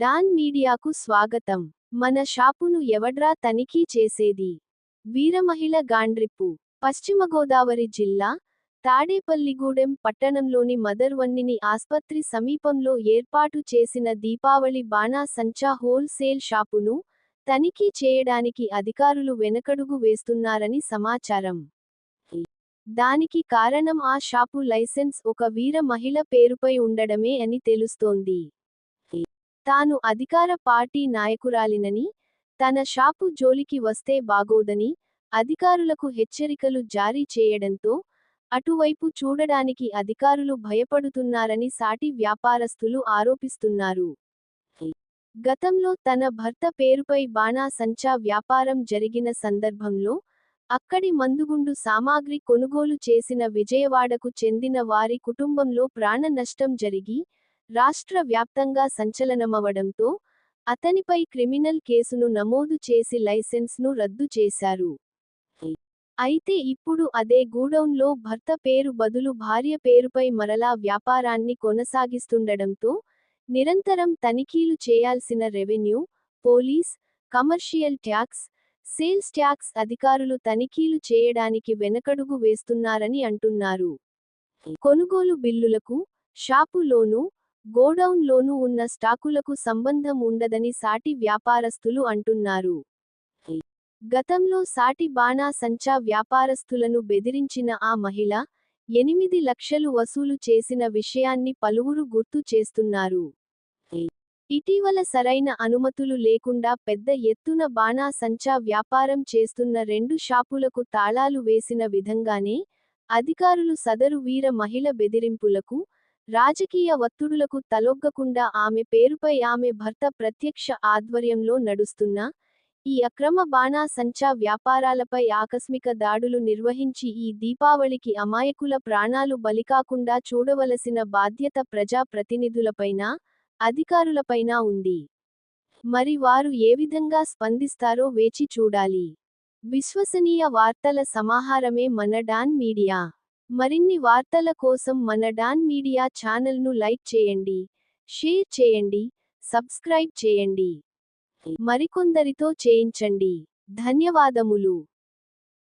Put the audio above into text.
Don మీడియాకు స్వాగతం. మన షాపును ఎవడ్రా తనిఖీ చేసేది? వీరమహిళ గాండ్రిప్పు. పశ్చిమ గోదావరి జిల్లా తాడేపల్లిగూడెం పట్టణంలోని మదర్ వన్నిని ఆస్పత్రి సమీపంలో ఏర్పాటు చేసిన దీపావళి బాణాసంచా హోల్సేల్ షాపును తనిఖీ చేయడానికి అధికారులు వెనకడుగు వేస్తున్నారని సమాచారం. దానికి కారణం ఆ షాపు లైసెన్స్ ఒక వీర మహిళ పేరుపై ఉండడమే అని తెలుస్తోంది. తాను అధికార పార్టీ నాయకురాలినని తన షాపు జోలికి వస్తే బాగోదని అధికారులకు హెచ్చరికలు జారీ చేయడంతో అటువైపు చూడడానికి అధికారులు భయపడుతున్నారని సాటి వ్యాపారస్తులు ఆరోపిస్తున్నారు. గతంలో తన భర్త పేరుపై బాణాసంచా వ్యాపారం జరిగిన సందర్భంలో అక్కడి మందుగుండు సామాగ్రి కొనుగోలు చేసిన విజయవాడకు చెందిన వారి కుటుంబంలో ప్రాణ నష్టం జరిగి రాష్ట్ర వ్యాప్తంగా సంచలనమవడంతో అతనిపై క్రిమినల్ కేసును నమోదు చేసి లైసెన్స్ను రద్దు చేశారు. అయితే ఇప్పుడు అదే గూడౌన్లో భర్త పేరు బదులు భార్య పేరుపై మరలా వ్యాపారాన్ని కొనసాగిస్తుండడంతో నిరంతరం తనిఖీలు చేయాల్సిన revenue police commercial tax sales tax అధికారులు తనిఖీలు చేయడానికి వెనకడుగు వేస్తున్నారని అంటున్నారు. కొనుగోలు బిల్లులకు షాపులోనూ గోడౌన్లోనూ ఉన్న స్టాకులకు సంబంధం ఉండదని సాటి వ్యాపారస్తులు అంటున్నారు. గతంలో సాటి బాణా సంచా వ్యాపారస్తులను బెదిరించిన ఆ మహిళ ఎనిమిది లక్షలు వసూలు చేసిన విషయాన్ని పలువురు గుర్తు చేస్తున్నారు. ఇటీవల సరైన అనుమతులు లేకుండా పెద్ద ఎత్తున బాణా సంచా వ్యాపారం చేస్తున్న రెండు షాపులకు తాళాలు వేసిన విధంగానే అధికారులు సదరు వీర మహిళ బెదిరింపులకు రాజకీయ ఒత్తిడులకు తలొగ్గకుండా ఆమె పేరుపై ఆమె భర్త ప్రత్యక్ష ఆధ్వర్యంలో నడుస్తున్న ఈ అక్రమ బాణా సంచా వ్యాపారాలపై ఆకస్మిక దాడులు నిర్వహించి ఈ దీపావళికి అమాయకుల ప్రాణాలు బలికాకుండా చూడవలసిన బాధ్యత ప్రజా ప్రతినిధులపైన అధికారులపైన ఉంది. మరి వారు ఏ విధంగా స్పందిస్తారో వేచి చూడాలి. విశ్వసనీయ వార్తల సమాహారమే మన డాన్ మీడియా. మరిన్ని వార్తల కోసం మన డాన్ మీడియా ఛానల్ను లైక్ చేయండి షేర్ చేయండి సబ్స్క్రైబ్ చేయండి. మరికొందరితో చేయించండి. ధన్యవాదములు.